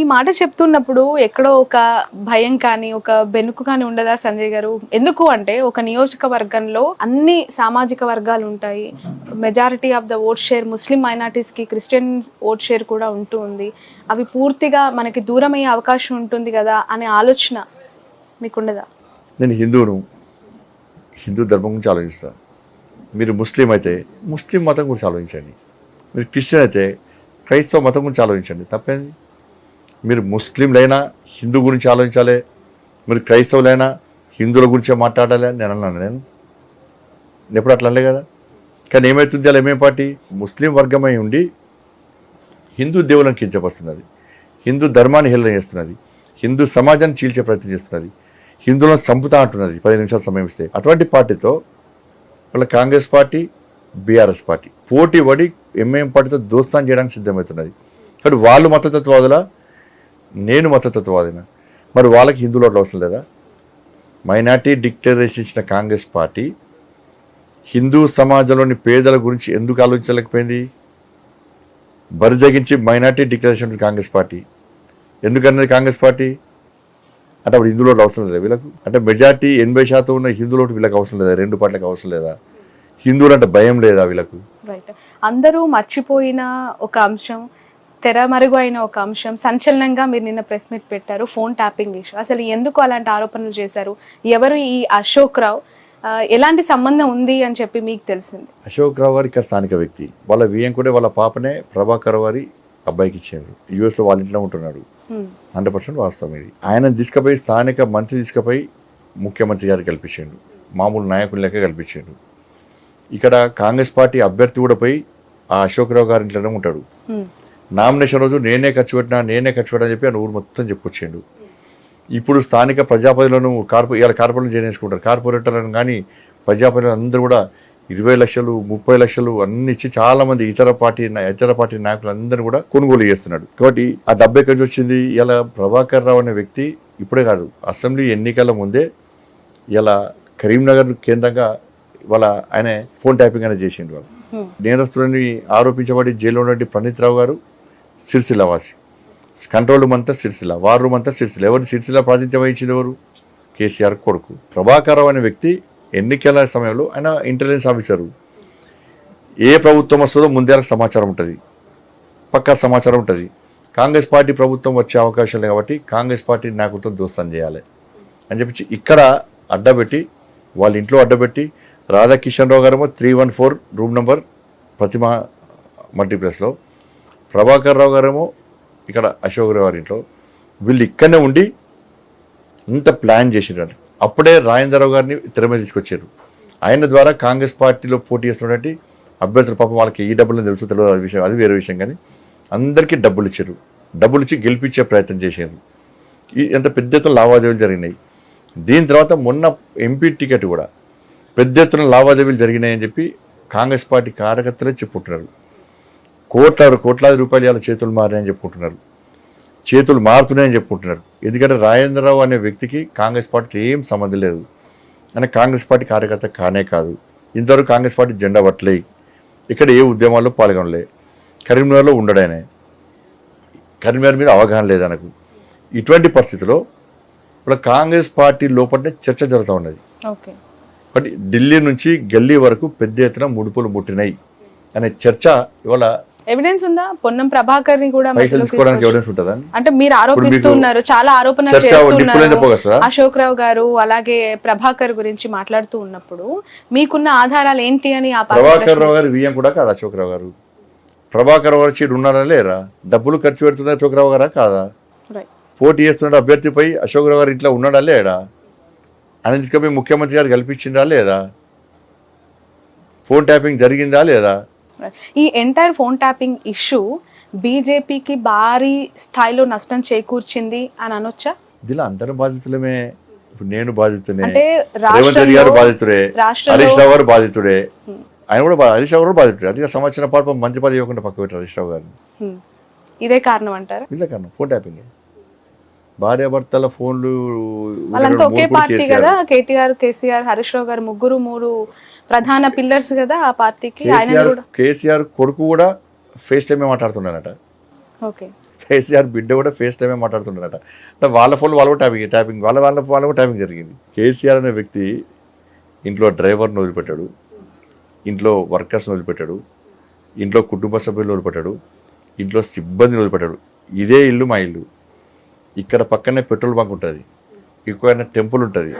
ఈ మాట చెప్తున్నప్పుడు ఎక్కడో ఒక భయం కానీ ఒక బెనుకు కానీ ఉండదా సంజయ్ గారు? ఎందుకు అంటే ఒక నియోజకవర్గంలో అన్ని సామాజిక వర్గాలు ఉంటాయి. Majority of the vote share Muslim మైనార్టీస్కి Christian vote share కూడా ఉంటూ ఉంది. అవి పూర్తిగా మనకి దూరమయ్యే అవకాశం ఉంటుంది కదా అనే ఆలోచన మీకుండదా? నేను హిందువును. హిందూ ధర్మం గురించి ఆలోచిస్తాను. మీరు ముస్లిం అయితే ముస్లిం మతం గురించి ఆలోచించండి. మీరు క్రిస్టియన్ అయితే క్రైస్తవ మతం గురించి ఆలోచించండి. తప్పేంది? మీరు ముస్లింలైనా హిందూ గురించి ఆలోచించాలి మీరు క్రైస్తవులైనా హిందువుల గురించే మాట్లాడాలి అని నేను అన్నాను. నేను ఎప్పుడు అట్లా అనలే కదా. కానీ ఏమవుతుంది అలా ఏమేం పార్టీ? ముస్లిం వర్గమై ఉండి హిందూ దేవులను కించపరుస్తున్నది. హిందూ ధర్మాన్ని హేళన చేస్తున్నది. హిందూ సమాజాన్ని చీల్చే ప్రయత్నం చేస్తున్నది. హిందువులను చంపుతా అంటున్నది. పది నిమిషాలు సమయం ఇస్తే అటువంటి పార్టీతో వాళ్ళ కాంగ్రెస్ పార్టీ బీఆర్ఎస్ పార్టీ పోటీ పడి ఎంఏఎం పార్టీతో దోస్తాన్ చేయడానికి సిద్ధమవుతున్నది. కాబట్టి వాళ్ళు మతతత్వవాదుల నేను మతతత్వవాదిన? మరి వాళ్ళకి హిందువులు ఓట్లు అవసరం లేదా? మైనార్టీ డిక్లరేషన్ ఇచ్చిన కాంగ్రెస్ పార్టీ హిందూ సమాజంలోని పేదల గురించి ఎందుకు ఆలోచించలేకపోయింది? బరిదగించి మైనార్టీ డిక్లరేషన్ కాంగ్రెస్ పార్టీ. ఎందుకన్నది కాంగ్రెస్ పార్టీ? అంటే అప్పుడు హిందువులు అవసరం లేదా వీళ్ళకు? అంటే మెజార్టీ ఎనభై శాతం ఉన్న హిందువులు వీళ్ళకి అవసరం లేదా? రెండు పార్టీలకు అవసరం లేదా? హిందువులు అంటే భయం లేదా వీళ్ళకు? రైట్. అందరూ మర్చిపోయిన ఒక అంశం తెరమరుగు అయిన ఒక అంశం. సంచలనంగా మీరు నిన్న ప్రెస్ మీట్ పెట్టారు ఫోన్ ట్యాపింగ్ ఇష్యూ. అసలు ఎందుకు అలాంటి ఆరోపణలు చేశారు? ఎవరు ఈ అశోక్ రావు? ఎలాంటి సంబంధం ఉంది అని చెప్పి మీకు తెలిసింది. అశోక్ రావు గారు ఇక్కడ స్థానిక వ్యక్తి. వాళ్ళ వియ్యం కూడా వాళ్ళ పాపనే ప్రభాకర్ వారి అబ్బాయికి ఇచ్చారు. యూఎస్లో వాళ్ళ ఇంట్లో ఉంటున్నాడు. హండ్రెడ్ పర్సెంట్ వాస్తవం ఇది. ఆయన తీసుకుపోయి స్థానిక మంత్రి తీసుకుపోయి ముఖ్యమంత్రి గారికి కల్పించాడు. మామూలు నాయకుని లెక్క కల్పించాడు. ఇక్కడ కాంగ్రెస్ పార్టీ అభ్యర్థి కూడా పోయి ఆ అశోక్ రావు గారి ఇంట్లోనే ఉంటాడు. నామినేషన్ రోజు నేనే ఖర్చు పెట్టినా నేనే ఖర్చు పెట్టినా అని చెప్పి ఆయన ఊరు మొత్తం చెప్పుకొచ్చాడు. ఇప్పుడు స్థానిక ప్రజాపతిలను కార్పొ ఇవాళ కార్పొరేట్లు చేయించుకుంటారు కార్పొరేటర్లను కానీ ప్రజాపతిలు అందరూ కూడా ఇరవై లక్షలు ముప్పై లక్షలు అన్ని ఇచ్చి చాలా మంది ఇతర పార్టీ ఇతర పార్టీ నాయకులు అందరూ కూడా కొనుగోలు చేస్తున్నాడు. కాబట్టి ఆ డబ్బు ఎక్కడి నుంచి వచ్చింది? ఇలా ప్రభాకర్ రావు అనే వ్యక్తి ఇప్పుడే కాదు అసెంబ్లీ ఎన్నికల ముందే ఇలా కరీంనగర్ కేంద్రంగా వాళ్ళ ఆయన ఫోన్ ట్యాపింగ్ అనేది చేసిండు. వాళ్ళు. నేరస్తులని ఆరోపించబడి జైల్లో ఉన్నటువంటి ప్రణీత్ రావు గారు సిరిసిల్ల వాసి కంట్రోల్ రూమ్ అంతా సిరిసిల్ల వార్ రూమ్ అంతా సిరిసిల్ల. ఎవరు సిరిసిల్ల ప్రాతినిధ్యం వహించింది ఎవరు? కేసీఆర్ కొడుకు. ప్రభాకర్ అనే వ్యక్తి ఎన్నికల సమయంలో ఆయన ఇంటెలిజెన్స్ ఆఫీసరు ఏ ప్రభుత్వం వస్తుందో ముందే సమాచారం ఉంటుంది. పక్కా సమాచారం ఉంటుంది. కాంగ్రెస్ పార్టీ ప్రభుత్వం వచ్చే అవకాశాలు కాబట్టి కాంగ్రెస్ పార్టీ నాయకులతో దోస్తం చేయాలి అని చెప్పి ఇక్కడ అడ్డబెట్టి వాళ్ళ ఇంట్లో అడ్డబెట్టి రాధాకిషన్ రావు గారేమో three one four room number Prathima మల్టీప్లెక్స్లో Prabhakar Rao గారేమో ఇక్కడ అశోక్ రావు గారి ఇంట్లో. వీళ్ళు ఇక్కడనే ఉండి ఇంత ప్లాన్ చేసినారు అప్పుడే రాజేంద్రరావు గారిని తెర మీద తీసుకొచ్చారు. ఆయన ద్వారా కాంగ్రెస్ పార్టీలో పోటీ చేస్తున్నటువంటి అభ్యర్థులు పాపం వాళ్ళకి ఈ డబ్బులు తెలుసు తెలియదు అది విషయం అది వేరే విషయం కానీ అందరికీ డబ్బులు ఇచ్చారు. డబ్బులు ఇచ్చి గెలిపించే ప్రయత్నం చేశారు. ఈ ఎంత పెద్ద ఎత్తున లావాదేవీలు జరిగినాయి. దీని తర్వాత మొన్న ఎంపీ టికెట్ కూడా పెద్ద ఎత్తున లావాదేవీలు జరిగినాయని చెప్పి కాంగ్రెస్ పార్టీ కార్యకర్తలే చెప్పుకుంటున్నారు. కోట్ల కోట్లాది రూపాయలు ఇలా చేతులు మారినాయని చెప్పుకుంటున్నారు. చేతులు మారుతున్నాయని చెప్పుకుంటున్నారు. ఎందుకంటే రాజేంద్రరావు అనే వ్యక్తికి కాంగ్రెస్ పార్టీతో ఏం సంబంధం లేదు. ఆయన కాంగ్రెస్ పార్టీ కార్యకర్త కానే కాదు. ఇంతవరకు కాంగ్రెస్ పార్టీ జెండా పట్టలే. ఇక్కడ ఏ ఉద్యమాల్లో పాల్గొనలే. కరీంనగర్లో ఉండడానే కరీంనగర్ మీద అవగాహన లేదు ఆయనకు. ఇటువంటి పరిస్థితిలో ఇప్పుడు కాంగ్రెస్ పార్టీ లోపలనే చర్చ జరుగుతూ ఉన్నది. ఓకే. బట్ ఢిల్లీ నుంచి గల్లీ వరకు పెద్ద ఎత్తున ముడుపులు ముట్టినాయి. అనే చర్చ ఇవాళ ఎవిడెన్స్ ఉందా? పొన్నం ప్రభాకర్ని కూడా అంటే మీరు ఆరోపిస్తున్నారు చాలా ఆరోపణలు చేస్తున్నారు. అశోక్ రావు గారు అలాగే ప్రభాకర్ గురించి మాట్లాడుతూ ఉన్నప్పుడు మీకున్న ఆధారాలు ఏంటి అని ఆ ప్రభాకర్ రావు గారు వియ్యం కూడా కాదా అశోక్ రావు గారు? ప్రభాకర్ గారు చీడు ఉన్నారా లేరా? డబ్బులు ఖర్చు పెడుతున్నారు అశోక్ రావు గారా కాదా. పోటీ చేస్తున్నాడు అభ్యర్థిపై అశోక్ రావు గారు ఇంట్లో ఉన్నాడా లేడా? తీసుకుపోయి ముఖ్యమంత్రి గారు కల్పించిందా లేదా? ఫోన్ ట్యాపింగ్ జరిగిందా లేదా? ఈ ఎంటైర్ ఫోన్ ట్యాపింగ్ ఇష్యూ బీజేపీకి భారీ స్థాయిలో నష్టం చేకూర్చింది అని అనొచ్చా? దీనిలో అందరం బాధితులమే ఇప్పుడు నేను బాధితునే అంటే రేవంత్ రెడ్డి గారు బాధితుడే హరీష్ రావు గారు బాధితుడే ఆయన కూడా హరీష్ రావు కూడా బాధితుడే. అధిక సంవత్సరం పాటు మంచి పది ఇవ్వకుండా పక్క పెట్టారు హరీష్ రావు గారిని. ఇదే కారణం అంటారు? వీళ్ళ కారణం ఫోన్ ట్యాపింగ్ భార్యాభర్తల ఫోన్లు వాళ్ళంతా ఒకే పార్టీ. కదా? కేటీఆర్ కేసీఆర్ హరీష్ రావు గారు ముగ్గురు మూడు ప్రధాన పిల్లర్స్ కదా ఆ పార్టీకి? ఆయన కేసీఆర్ కూడా కేసీఆర్ కొడుకు కూడా ఫేస్ టైమే మాట్లాడుతున్నారట ఓకే. కేసీఆర్ బిడ్డ కూడా ఫేస్ టైమే మాట్లాడుతున్నారట అంటే వాళ్ళ ఫోన్ వాళ్ళు ట్యాపింగ్ ట్యాపింగ్ వాళ్ళ వాళ్ళ వాళ్ళ ట్యాపింగ్ జరిగింది. కేసీఆర్ అనే వ్యక్తి ఇంట్లో డ్రైవర్ని వదిలిపెట్టాడు. ఇంట్లో వర్కర్స్ని వదిలిపెట్టాడు. ఇంట్లో కుటుంబ సభ్యులను వదిలిపెట్టాడు. ఇంట్లో సిబ్బందిని వదిలిపెట్టాడు. ఇదే ఇల్లు మా ఇల్లు. ఇక్కడ పక్కనే పెట్రోల్ బంక్ ఉంటుంది. ఇక్కడ టెంపుల్ ఉంటుంది.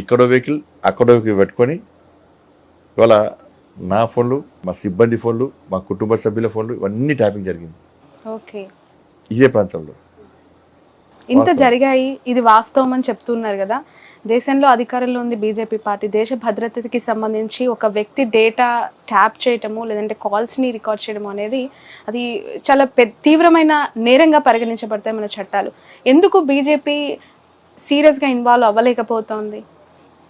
ఇక్కడో వెహికల్ అక్కడో వెహికల్ పెట్టుకొని ఇవాళ నా ఫోన్లు మా సిబ్బంది ఫోన్లు మా కుటుంబ సభ్యుల ఫోన్లు ఇవన్నీ ట్యాపింగ్ జరిగింది. ఓకే. ఇదే ప్రాంతంలో. ఇంత జరిగాయి ఇది వాస్తవం అని చెప్తున్నారు కదా. దేశంలో అధికారంలో ఉంది బీజేపీ పార్టీ. దేశ భద్రతకి సంబంధించి ఒక వ్యక్తి డేటా ట్యాప్ చేయటము లేదంటే కాల్స్ని రికార్డ్ చేయడము అనేది అది చాలా పెద్ద తీవ్రమైన నేరంగా పరిగణించబడతాయి మన చట్టాలు. ఎందుకు బీజేపీ సీరియస్గా ఇన్వాల్వ్ అవ్వలేకపోతోంది?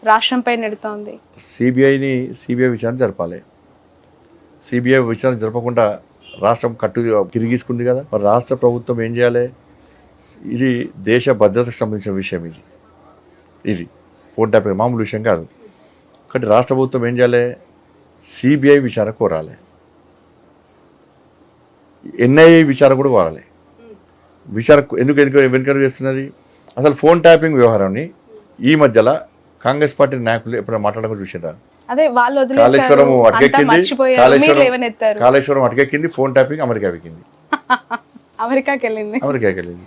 రాష్ట్రంపై నెడుతోంది. సిబిఐని సిబిఐ విచారణ జరపాలి. సిబిఐ విచారణ జరపకుండా రాష్ట్రం కట్టు తిరిగిసుకుంది కదా. మరి రాష్ట్ర ప్రభుత్వం ఏం చేయాలి? ఇది దేశ భద్రతకు సంబంధించిన విషయం ఇది. ఇది ఫోన్ ట్యాపింగ్ మామూలు విషయం కాదు. కాబట్టి రాష్ట్ర ప్రభుత్వం ఏం చేయాలి? సిబిఐ విచారణ కోరాలి. ఎన్ఐఏ విచారణ కూడా కోరాలి. విచారణ ఎందుకు ఎందుకు వెనుక చేస్తున్నది? అసలు ఫోన్ ట్యాపింగ్ వ్యవహారాన్ని ఈ మధ్యలో కాంగ్రెస్ పార్టీ నాయకులు ఎప్పుడైనా మాట్లాడడం చూసారా కాళేశ్వరం అటకెక్కింది. కాళేశ్వరం అటకెక్కింది. ఫోన్ ట్యాపింగ్ అమెరికా ఎక్కింది అమెరికాకి వెళ్ళింది. అమెరికాకి వెళ్ళింది.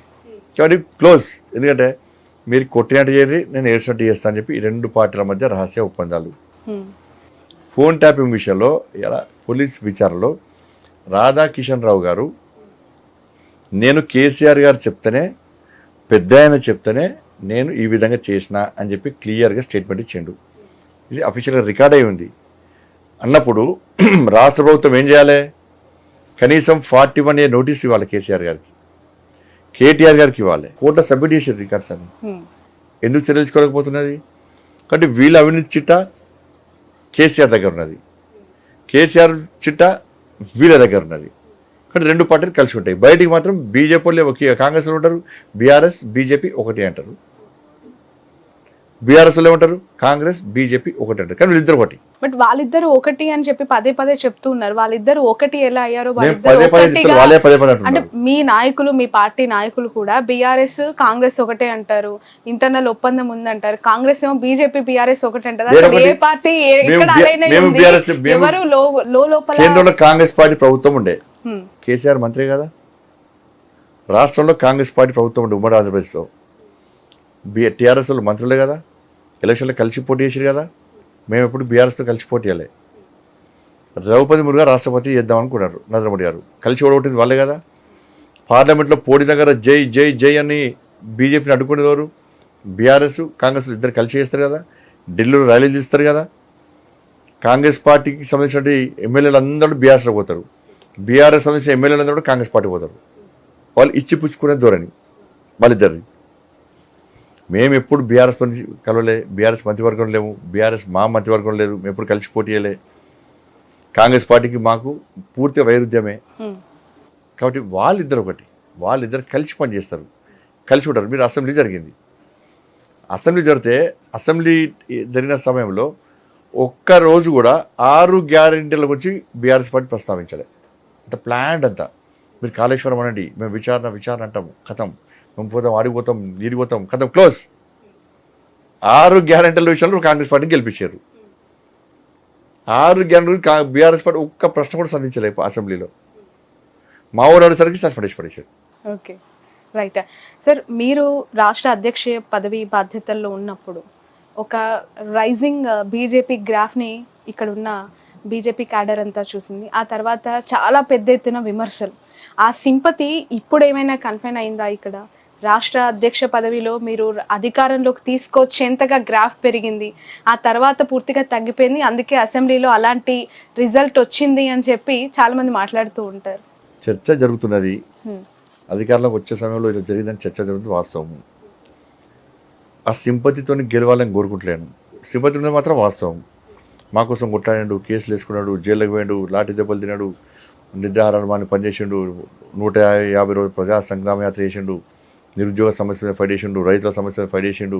కాబట్టి క్లోజ్. ఎందుకంటే మీరు కొట్టినట్టు చేయరు నేను ఏడ్చినట్టు చేస్తా అని చెప్పి ఈ రెండు పార్టీల మధ్య రహస్య ఒప్పందాలు. ఫోన్ ట్యాపింగ్ విషయంలో ఇలా పోలీస్ విచారణలో రాధాకిషన్ రావు గారు నేను కేసీఆర్ గారు చెప్తేనే పెద్ద ఆయన చెప్తేనే నేను ఈ విధంగా చేసిన అని చెప్పి క్లియర్గా స్టేట్మెంట్ ఇచ్చిండు. ఇది అఫీషియల్గా రికార్డ్ అయి ఉంది. అన్నప్పుడు రాష్ట్ర ప్రభుత్వం ఏం చేయాలి? కనీసం ఫార్టీ వన్ ఏ నోటీస్ ఇవ్వాలి కేసీఆర్ గారికి. కేటీఆర్ గారికి ఇవ్వాలి. కోర్టులో సబ్మిట్ చేసారు రికార్డ్స్ అని. ఎందుకు చర్యలు తీసుకోలేకపోతున్నది? కాబట్టి వీళ్ళ అవినీతి చిట్ట కేసీఆర్ దగ్గర ఉన్నది. కేసీఆర్ చిట్ట వీళ్ళ దగ్గర ఉన్నది. కానీ రెండు పార్టీలు కలిసి ఉంటాయి. బయటికి మాత్రం బీజేపీ వాళ్ళు ఒకే కాంగ్రెస్లో ఉంటారు బీఆర్ఎస్ బీజేపీ ఒకటి అంటారు. బీఆర్ఎస్ వాళ్ళు ఏమంటారు? కాంగ్రెస్ బీజేపీ ఒకటి అంటారు కానీ వీళ్ళిద్దరు ఒకటి. బట్ వాళ్ళిద్దరు ఒకటి అని చెప్పి పదే పదే చెప్తూ ఉన్నారు. వాళ్ళిద్దరు ఒకటి ఎలా అయ్యారో అంటే మీ నాయకులు మీ పార్టీ నాయకులు కూడా బీఆర్ఎస్ కాంగ్రెస్ ఒకటే అంటారు. ఇంటర్నల్ ఒప్పందం ఉందంటారు. కాంగ్రెస్ ఏమో బీజేపీ బీఆర్ఎస్ ఒకటి అంటారు. ఏ పార్టీ ఎవరు లో లోపల కాంగ్రెస్ పార్టీ ప్రభుత్వం ఉండే. కేసీఆర్ మంత్రి కదా? రాష్ట్రంలో కాంగ్రెస్ పార్టీ ప్రభుత్వం ఉండే ఉమ్మడి ఆంధ్రప్రదేశ్లో. టీఆర్ఎస్ వాళ్ళు మంత్రులే కదా? ఎలక్షన్లో కలిసి పోటీ చేసారు కదా. మేము ఎప్పుడు బీఆర్ఎస్తో కలిసి పోటీ చేయాలి. ద్రౌపది మురుగా రాష్ట్రపతి చేద్దాం అనుకున్నారు నరేంద్ర మోడీ గారు. కలిసి ఓడగొట్టింది వాళ్ళే కదా. పార్లమెంట్లో పోటీ దగ్గర జై జై జై అని బీజేపీని అడ్డుకునేది ఎవరు? బీఆర్ఎస్ కాంగ్రెస్ ఇద్దరు కలిసి చేస్తారు కదా. ఢిల్లీలో ర్యాలీలు తీస్తారు కదా. కాంగ్రెస్ పార్టీకి సంబంధించిన ఎమ్మెల్యేలు అందరూ బీఆర్ఎస్లో పోతారు. బీఆర్ఎస్ సంబంధించిన ఎమ్మెల్యేలు అందరూ కాంగ్రెస్ పార్టీ పోతారు. వాళ్ళు ఇచ్చి పుచ్చుకునే ధోరణి వాళ్ళిద్దరిని మేము ఎప్పుడు బీఆర్ఎస్తో కలవలే బీఆర్ఎస్ మంత్రివర్గం లేము బీఆర్ఎస్ మా మంత్రివర్గం లేదు మేము ఎప్పుడు కలిసి పోటీ కాంగ్రెస్ పార్టీకి మాకు పూర్తి వైరుధ్యమే. కాబట్టి వాళ్ళిద్దరు ఒకటి వాళ్ళిద్దరు కలిసి పనిచేస్తారు కలిసి ఉంటారు. మీరు అసెంబ్లీ జరిగింది. అసెంబ్లీ జరిగితే అసెంబ్లీ జరిగిన సమయంలో ఒక్క రోజు కూడా ఆరు గ్యారెంటీల గురించి బీఆర్ఎస్ పార్టీ ప్రస్తావించలే. అంత ప్లాన్ అంతా. మీరు కాళేశ్వరం అనండి మేము విచారణ విచారణ అంటాము కథం. పోతాం ఆడిపోతాం నీడిపోతాం కథం క్లోజ్. ఆరు గ్యారెంటీల విషయంలో కాంగ్రెస్ పార్టీ గెలిపించారు. ఆరు గ్యారెంటీ బీఆర్ఎస్ పార్టీ ఒక్క ప్రశ్న కూడా సంధించలేదు అసెంబ్లీలో. మా ఊరు అనేసరికి సస్పెండ్ చేసి పడేశారు. ఓకే. రైట్. సార్ మీరు రాష్ట్ర అధ్యక్ష పదవి బాధ్యతల్లో ఉన్నప్పుడు ఒక రైజింగ్ బీజేపీ గ్రాఫ్ని ఇక్కడ ఉన్న బీజేపీ క్యాడర్ అంతా చూసింది. ఆ తర్వాత చాలా పెద్ద ఎత్తున విమర్శలు. ఆ సింపతి ఇప్పుడు ఏమైనా కన్ఫైన్ అయిందా ఇక్కడ? రాష్ట్ర అధ్యక్ష పదవిలో మీరు అధికారంలోకి తీసుకొచ్చేంతగా గ్రాఫ్ పెరిగింది. ఆ తర్వాత పూర్తిగా తగ్గిపోయింది. అందుకే అసెంబ్లీలో అలాంటి రిజల్ట్ వచ్చింది అని చెప్పి చాలామంది మాట్లాడుతూ ఉంటారు. చర్చ జరుగుతున్నది. అధికారంలోకి వచ్చే సమయంలో ఇలా జరిగిందని చర్చ జరుగుతుంది వాస్తవం. ఆ సింపతితో గెలవాలని కోరుకుంటలేను. సింపతి ఉన్నది మాత్రం వాస్తవం. మా కోసం కొట్లాడాడు కేసులు వేసుకున్నాడు జైల్లోకి పోయాడు లాఠీ దెబ్బలు తిన్నాడు నిద్రాహారాలు మాని పనిచేసిండు నూట యాభై రోజులు ప్రజా సంగ్రామయాత్ర చేసిండు. నిరుద్యోగ సమస్య మీద ఫైట్ చేసిండు రైతుల సమస్య మీద ఫైట్ చేసిండు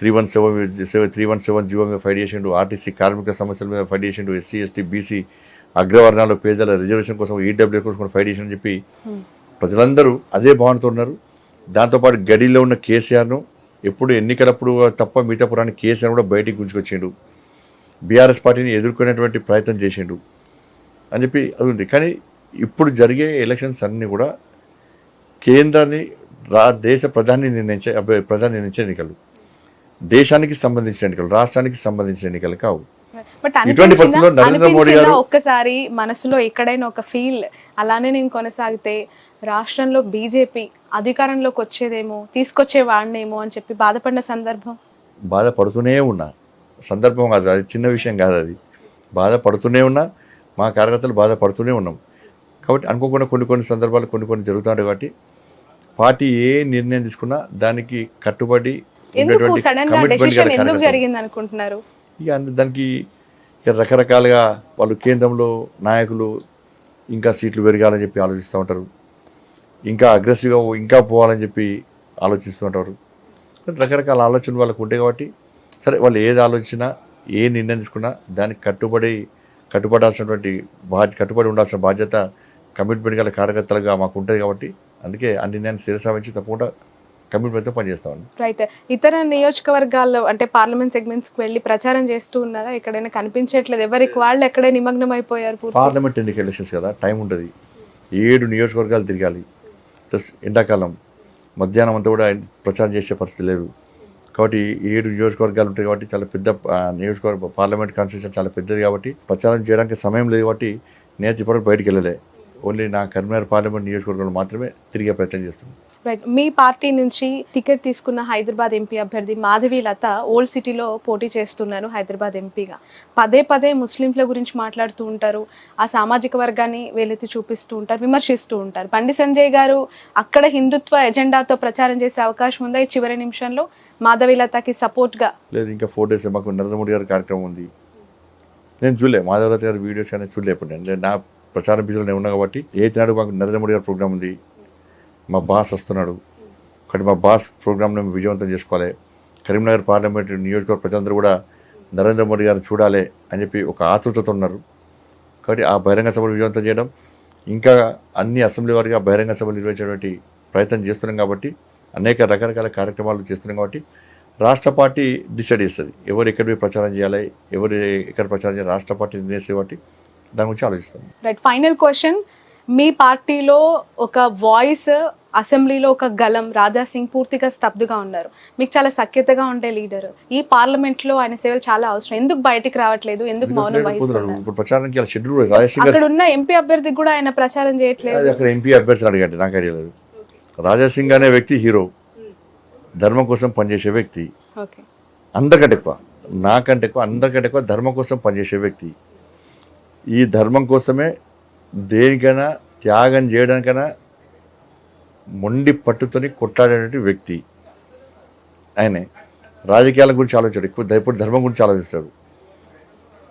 three one seven three one seven GO మీద ఫైట్ చేసిండు ఆర్టీసీ కార్మిక సమస్యల మీద ఫైట్ చేసిండు ఎస్సీ ఎస్టీ బీసీ అగ్రవర్ణాలు పేదల రిజర్వేషన్ కోసం ఈడబ్ల్యూ కోసం ఫైట్ చేసిండు అని చెప్పి. ప్రజలందరూ అదే భావనతో ఉన్నారు. దాంతోపాటు గడిలో ఉన్న కేసీఆర్ను ఎప్పుడు ఎన్నికలప్పుడు తప్ప మిగతా పురాన్ని కేసీఆర్ కూడా బయటికి గుంజుకొచ్చిండు. బీఆర్ఎస్ పార్టీని ఎదుర్కొనేటువంటి ప్రయత్నం చేసిండు అని చెప్పి అది ఉంది. కానీ ఇప్పుడు జరిగే ఎలక్షన్స్ అన్నీ కూడా కేంద్రాన్ని రా దేశ ప్రధాని నిర్ణయించే ప్రధాని నిర్ణయించే ఎన్నికలు. దేశానికి సంబంధించిన ఎన్నికలు రాష్ట్రానికి సంబంధించిన ఎన్నికలు కావు. బట్ ఇటువంటి అనిపించిందా పరిస్థితుల్లో నరేంద్ర మోడీ అనిపించిందా గారు- ఒక్కసారి మనసులో ఎక్కడైనా ఒక ఫీల్ అలానే నేను కొనసాగితే రాష్ట్రంలో బీజేపీ అధికారంలోకి వచ్చేదేమో తీసుకొచ్చే వాడినేమో అని చెప్పి బాధపడిన సందర్భం? బాధపడుతూనే ఉన్నా. సందర్భం కాదు అది చిన్న విషయం కాదు అది. బాధపడుతూనే ఉన్నా మా కార్యకర్తలు బాధపడుతూనే ఉన్నాం. కాబట్టి అనుకోకుండా కొన్ని కొన్ని సందర్భాలు కొన్ని కొన్ని జరుగుతుంటాయి కాబట్టి పార్టీ ఏ నిర్ణయం తీసుకున్నా దానికి కట్టుబడి ఎందుకు ఉండేటువంటి సడన్గా commitment డెసిషన్ గల ఎందుకు కార్యకర్తలు. జరిగింది అనుకుంటున్నారు ఇక అందు- దానికి రకరకాలుగా వాళ్ళు కేంద్రంలో నాయకులు ఇంకా సీట్లు పెరగాలని చెప్పి ఆలోచిస్తూ ఉంటారు. ఇంకా అగ్రెసివ్గా ఇంకా పోవాలని చెప్పి ఆలోచిస్తూ ఉంటారు. రకరకాల ఆలోచనలు వాళ్ళకు ఉంటాయి కాబట్టి సరే వాళ్ళు ఏది ఆలోచించినా ఏ నిర్ణయం తీసుకున్నా దానికి కట్టుబడి కట్టుబడాల్సినటువంటి బాధ్యత కట్టుబడి ఉండాల్సిన బాధ్యత కమిట్మెంట్ గల కార్యకర్తలుగా మాకు ఉంటుంది కాబట్టి అందుకే ఆ నిర్ణయాన్ని శిరసావించి తప్పకుండా కమిట్మెంట్తో పనిచేస్తామండి రైట్ ఇతర నియోజకవర్గాల్లో అంటే పార్లమెంట్ సెగ్మెంట్స్కి వెళ్ళి ప్రచారం చేస్తూ ఉన్నారా? ఎక్కడైనా కనిపించట్లేదు. ఎవరికి వాళ్ళు ఎక్కడే నిమగ్నం అయిపోయారు? పార్లమెంట్ ఎన్నికల ఎలక్షన్స్ కదా టైం ఉంటుంది ఏడు నియోజకవర్గాలు తిరగాలి. ప్లస్ ఎండాకాలం మధ్యాహ్నం అంతా కూడా ప్రచారం చేసే పరిస్థితి లేదు. కాబట్టి ఏడు నియోజకవర్గాలు ఉంటాయి కాబట్టి చాలా పెద్ద నియోజకవర్గ పార్లమెంట్ కాన్స్టిట్యూషన్ చాలా పెద్దది కాబట్టి ప్రచారం చేయడానికి సమయం లేదు కాబట్టి నేను ఇప్పటివరకు బయటికి వెళ్ళలే. ఓన్లీ నా కరీంనగర్ పార్లమెంట్ నియోజకవర్గంలో మాత్రమే తిరిగే ప్రయత్నం చేస్తున్నాను రైట్ మీ పార్టీ నుంచి టికెట్ తీసుకున్న హైదరాబాద్ ఎంపీ అభ్యర్థి మాధవి లత ఓల్డ్ సిటీలో పోటీ చేస్తున్నారు హైదరాబాద్ ఎంపీగా. పదే పదే ముస్లింల గురించి మాట్లాడుతూ ఉంటారు ఆ సామాజిక వర్గాన్ని వేలెత్తి చూపిస్తూ ఉంటారు విమర్శిస్తూ ఉంటారు. బండి సంజయ్ గారు అక్కడ హిందుత్వ ఎజెండాతో ప్రచారం చేసే అవకాశం ఉందా? ఈ చివరి నిమిషంలో మాధవి లతకి సపోర్ట్గా. లేదు ఇంకా ఫోర్ డేస్ మాకు నరేంద్ర మోడీ గారి కార్యక్రమం ఉంది. నేను చూడలే మాధవరావు గారి వీడియోస్ అనేది చూడలే ఇప్పుడు నేను. నేను నా ప్రచారం బిజీలో నేను ఉన్నా కాబట్టి ఏ నాడు మాకు నరేంద్ర మోడీ గారి ప్రోగ్రామ్ ఉంది. మా బాస్ వస్తున్నాడు. కాబట్టి మా బాస్ ప్రోగ్రాంను మేము విజయవంతం చేసుకోవాలి. కరీంనగర్ పార్లమెంట్ నియోజకవర్గ ప్రజలందరూ కూడా నరేంద్ర మోడీ గారిని చూడాలి అని చెప్పి ఒక ఆతృతతో ఉన్నారు. కాబట్టి ఆ బహిరంగ సభను విజయవంతం చేయడం ఇంకా అన్ని అసెంబ్లీ వారిగా బహిరంగ సభలు నిర్వహించేటువంటి ప్రయత్నం చేస్తున్నాం కాబట్టి అనేక రకరకాల కార్యక్రమాలు చేస్తున్నాం కాబట్టి రాష్ట్ర పార్టీ డిసైడ్ చేస్తుంది. ఎవరు ఎక్కడ పోయి ప్రచారం చేయాలి ఎవరు ఎక్కడ ప్రచారం చేయాలి రాష్ట్ర పార్టీ నిర్ణయిస్తే కాబట్టి దాని గురించి ఆలోచిస్తాం. రైట్ ఫైనల్ క్వశ్చన్ మీ పార్టీలో ఒక వాయిస్ అసెంబ్లీలో ఒక గలం రాజా సింగ్ పూర్తిగా స్తబ్దుగా ఉన్నారు. మీకు చాలా సఖ్యతగా ఉండే లీడర్ ఈ పార్లమెంట్లో ఆయన సేవలు చాలా అవసరం. ఎందుకు బయటికి రావట్లేదు? ఎందుకు మౌనం. వహిస్తున్నారు? అక్కడ ఉన్న ఎంపీ అభ్యర్థికి కూడా ఆయన ప్రచారం చేయట్లేదు. అక్కడ ఎంపీ అభ్యర్థిని అడగండి నాకు లేదు. రాజాసింగ్ అనే వ్యక్తి హీరో. ధర్మం కోసం పనిచేసే వ్యక్తి. అందరికంటే ఎక్కువ. నాకంటే ఎక్కువ అందరికంటే ఎక్కువ ధర్మం కోసం పనిచేసే వ్యక్తి. ఈ ధర్మం కోసమే దేనికైనా త్యాగం చేయడానికైనా మొండి పట్టుతోని కొట్లాడేటువంటి వ్యక్తి ఆయనే. రాజకీయాల గురించి ఆలోచించాడు ఎక్కువ ఇప్పుడు ధర్మం గురించి ఆలోచిస్తాడు.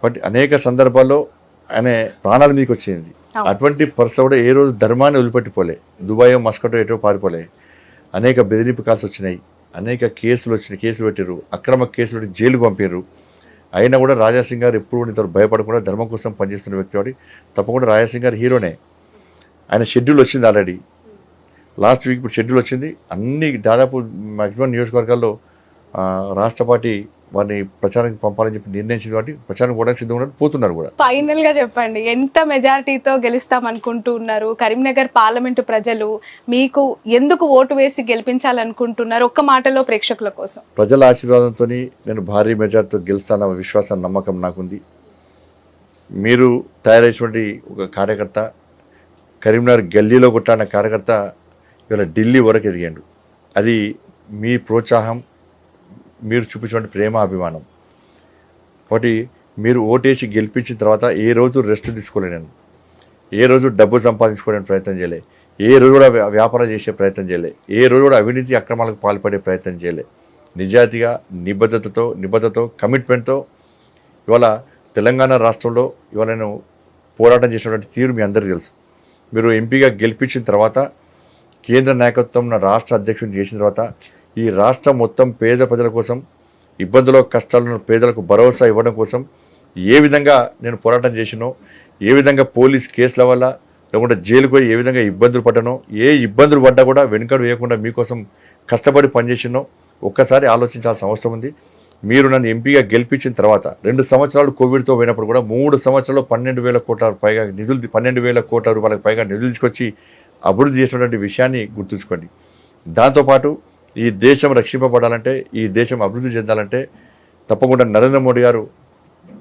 బట్ అనేక సందర్భాల్లో ఆయన ప్రాణాల మీదకి వచ్చింది. అటువంటి పరిస్థితుల్లో కూడా ఏ రోజు ధర్మాన్ని వదిలిపెట్టిపోలే. దుబాయ్ మస్కటో ఎటో పారిపోలే. అనేక బెదిరింపు కాల్స్ వచ్చినాయి. అనేక కేసులు వచ్చినాయి కేసులు పెట్టారు అక్రమ కేసులు పెట్టి జైలుకు పంపారు అయినా కూడా రాజాసింగ్ గారు ఎప్పుడు కూడా భయపడకుండా ధర్మం కోసం పనిచేస్తున్న వ్యక్తి కాబట్టి తప్పకుండా రాజాసింగ్ గారు హీరోనే. ఆయన షెడ్యూల్ వచ్చింది ఆల్రెడీ. లాస్ట్ వీక్ ఇప్పుడు షెడ్యూల్ వచ్చింది. అన్ని దాదాపు మాక్సిమం నియోజకవర్గాల్లో రాష్ట్ర పార్టీ వారిని ప్రచారానికి పంపాలని చెప్పి నిర్ణయించింది కాబట్టి ప్రచారం కూడా సిద్ధంగా పోతున్నారు కూడా. ఫైనల్గా చెప్పండి ఎంత మెజారిటీతో గెలుస్తాం అనుకుంటూ ఉన్నారు? కరీంనగర్ పార్లమెంటు ప్రజలు మీకు ఎందుకు ఓటు వేసి గెలిపించాలనుకుంటున్నారు? ఒక్క మాటలో ప్రేక్షకుల కోసం. ప్రజల ఆశీర్వాదంతో నేను భారీ మెజార్టీతో గెలుస్తానన్న విశ్వాసం నమ్మకం నాకుంది. మీరు తయారైనటువంటి ఒక కార్యకర్త కరీంనగర్ గల్లీలో కొట్టాడిన కార్యకర్త ఇవాళ ఢిల్లీ వరకు ఎదిగాడు. అది మీ ప్రోత్సాహం మీరు చూపించినటువంటి ప్రేమ అభిమానం కాబట్టి మీరు ఓటేసి గెలిపించిన తర్వాత ఏ రోజు రెస్ట్ తీసుకోలే నేను. ఏ రోజు డబ్బు సంపాదించుకోవడానికి ప్రయత్నం చేయలే. ఏ రోజు కూడా వ్యా- వ్యాపారం చేసే ప్రయత్నం చేయలే. ఏ రోజు కూడా అవినీతి అక్రమాలకు పాల్పడే ప్రయత్నం చేయలే. నిజాయితీగా నిబద్ధతతో నిబద్ధతతో కమిట్మెంట్తో ఇవాళ తెలంగాణ రాష్ట్రంలో ఇవాళ నేను పోరాటం చేసినటువంటి తీరు మీ అందరికీ తెలుసు. మీరు ఎంపీగా గెలిపించిన తర్వాత కేంద్ర నాయకత్వం నా రాష్ట్ర అధ్యక్షుని చేసిన తర్వాత ఈ రాష్ట్రం మొత్తం పేద ప్రజల కోసం ఇబ్బందుల కష్టాలను పేదలకు భరోసా ఇవ్వడం కోసం ఏ విధంగా నేను పోరాటం చేసినో ఏ విధంగా పోలీస్ కేసుల వల్ల లేకుంటే జైలుకు పోయి ఏ విధంగా ఇబ్బందులు పడ్డానో ఏ ఇబ్బందులు పడ్డా కూడా వెనుకడు వేయకుండా మీకోసం కష్టపడి పనిచేసినో ఒక్కసారి ఆలోచించాల్సిన అవసరం ఉంది. మీరు నన్ను ఎంపీగా గెలిపించిన తర్వాత రెండు సంవత్సరాలు కోవిడ్తో పోయినప్పుడు కూడా మూడు సంవత్సరాలు పన్నెండు వేల కోట్ల పైగా నిధులు పన్నెండు వేల కోట్ల రూపాయలకు పైగా నిధులు తీసుకొచ్చి అభివృద్ధి చేసినటువంటి విషయాన్ని గుర్తుంచుకోండి. దాంతోపాటు ఈ దేశం రక్షింపబడాలంటే ఈ దేశం అభివృద్ధి చెందాలంటే తప్పకుండా నరేంద్ర మోడీ గారు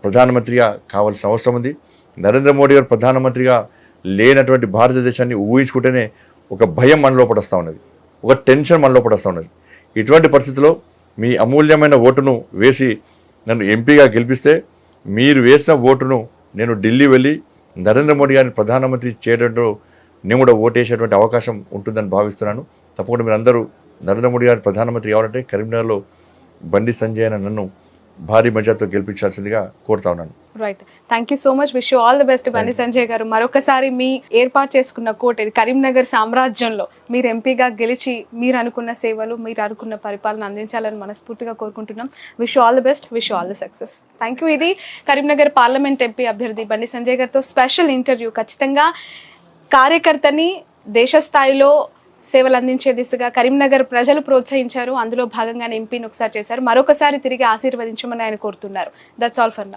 ప్రధానమంత్రిగా కావాల్సిన అవసరం ఉంది. నరేంద్ర మోడీ గారు ప్రధానమంత్రిగా లేనటువంటి భారతదేశాన్ని ఊహించుకుంటేనే ఒక భయం మనలో పడొస్తూ ఉన్నది. ఒక టెన్షన్ మనలో పడొస్తూ ఉన్నది. ఇటువంటి పరిస్థితిలో మీ అమూల్యమైన ఓటును వేసి నన్ను ఎంపీగా గెలిపిస్తే మీరు వేసిన ఓటును నేను ఢిల్లీ వెళ్ళి నరేంద్ర మోడీ గారిని ప్రధానమంత్రి చేయడంలో నేను కూడా ఓటేసేటువంటి అవకాశం ఉంటుందని భావిస్తున్నాను. తప్పకుండా మీరు అందరూ నరేంద్ర మోడీ గారిని ప్రధానమంత్రి కావాలంటే కరీంనగర్లో బండి సంజయ్ అన్న నన్ను భారీ మెజార్తో గెలిపించాల్సిందిగా కోరుతా ఉన్నాను. Right thank you so much wish you all the best Bandi Sanjay గారు. మరొకసారి మీ ఏర్పాటు చేసుకున్న కోట ఇది కరీంనగర్ సామ్రాజ్యంలో మీరు ఎంపీగా గెలిచి మీరు అనుకున్న సేవలు మీరు అనుకున్న పరిపాలన అందించాలని మనస్ఫూర్తిగా కోరుకుంటున్నాం. Wish all the best wish all the success thank you ఇది కరీంనగర్ పార్లమెంట్ ఎంపీ అభ్యర్థి బండి సంజయ్ గారితో స్పెషల్ ఇంటర్వ్యూ. ఖచ్చితంగా కార్యకర్తని దేశ స్థాయిలో సేవలు అందించే దిశగా కరీంనగర్ ప్రజలు ప్రోత్సహించారు. అందులో భాగంగానే ఎంపీని ఒకసారి చేశారు. మరొకసారి తిరిగి ఆశీర్వదించమని ఆయన కోరుతున్నారు. That's all for now